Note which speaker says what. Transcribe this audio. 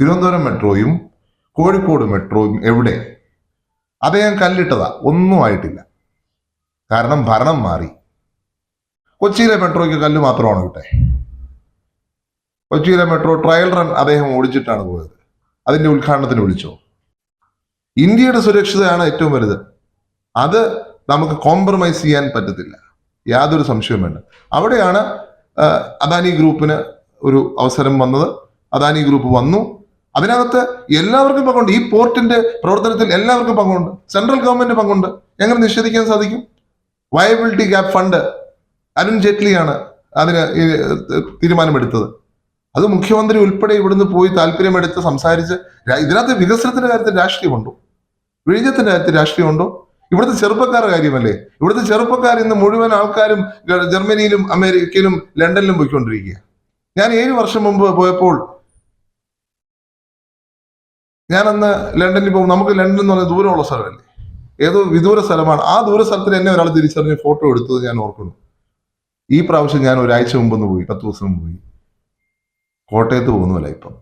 Speaker 1: തിരുവനന്തപുരം മെട്രോയും കോഴിക്കോട് മെട്രോയും എവിടെ? അദ്ദേഹം കല്ലിട്ടതാ. ഒന്നും ആയിട്ടില്ല. കാരണം ഭരണം മാറി. കൊച്ചിയിലെ മെട്രോയ്ക്ക് കല്ല് മാത്രമാണ് കിട്ടെ? കൊച്ചിയിലെ മെട്രോ ട്രയൽ റൺ അദ്ദേഹം ഓടിച്ചിട്ടാണ് പോയത്. അതിന്റെ ഉദ്ഘാടനത്തിന് വിളിച്ചോ? ഇന്ത്യയുടെ സുരക്ഷിതയാണ് ഏറ്റവും വലുത്. അത് നമുക്ക് കോംപ്രമൈസ് ചെയ്യാൻ പറ്റത്തില്ല. യാതൊരു സംശയവും വേണ്ട. അവിടെയാണ് അദാനി ഗ്രൂപ്പിന് ഒരു അവസരം വന്നത്. അദാനി ഗ്രൂപ്പ് വന്നു. അതിനകത്ത് എല്ലാവർക്കും പങ്കുണ്ട്. ഈ പോർട്ടിന്റെ പ്രവർത്തനത്തിൽ എല്ലാവർക്കും പങ്കുണ്ട്. സെൻട്രൽ ഗവൺമെന്റ് പങ്കുണ്ട്. എങ്ങനെ നിഷേധിക്കാൻ സാധിക്കും? വയബിലിറ്റി ഗ്യാപ് ഫണ്ട് അരുൺ ജെയ്റ്റ്ലിയാണ് അതിന് തീരുമാനമെടുത്തത്. അത് മുഖ്യമന്ത്രി ഉൾപ്പെടെ ഇവിടുന്ന് പോയി താല്പര്യമെടുത്ത് സംസാരിച്ച് ഇതിനകത്ത് വികസനത്തിന്റെ കാര്യത്തിൽ രാഷ്ട്രീയമുണ്ടോ? വിഴിഞ്ഞത്തിന്റെ കാര്യത്തിൽ രാഷ്ട്രീയമുണ്ടോ? ഇവിടുത്തെ ചെറുപ്പക്കാരുടെ കാര്യമല്ലേ? ഇവിടുത്തെ ചെറുപ്പക്കാർ ഇന്ന് മുഴുവൻ ആൾക്കാരും ജർമ്മനിയിലും അമേരിക്കയിലും ലണ്ടനിലും പോയിക്കൊണ്ടിരിക്കുക ഞാൻ ഏഴ് വർഷം മുമ്പ് പോയപ്പോൾ ഞാനന്ന് ലണ്ടനിൽ പോകും നമുക്ക് ലണ്ടൻ എന്ന് പറഞ്ഞാൽ ദൂരമുള്ള സ്ഥലമല്ലേ? ഏതോ വിദൂര സ്ഥലമാണ്. ആ ദൂര സ്ഥലത്തിൽ എന്നെ ഒരാൾ തിരിച്ചറിഞ്ഞ് ഫോട്ടോ എടുത്തത് ഞാൻ ഓർക്കുന്നു. ഈ പ്രാവശ്യം ഞാൻ ഒരാഴ്ച മുമ്പൊന്ന് പോയി പത്ത് ദിവസം പോയി. കോട്ടയത്ത് പോകുന്നുവല്ല ഇപ്പം.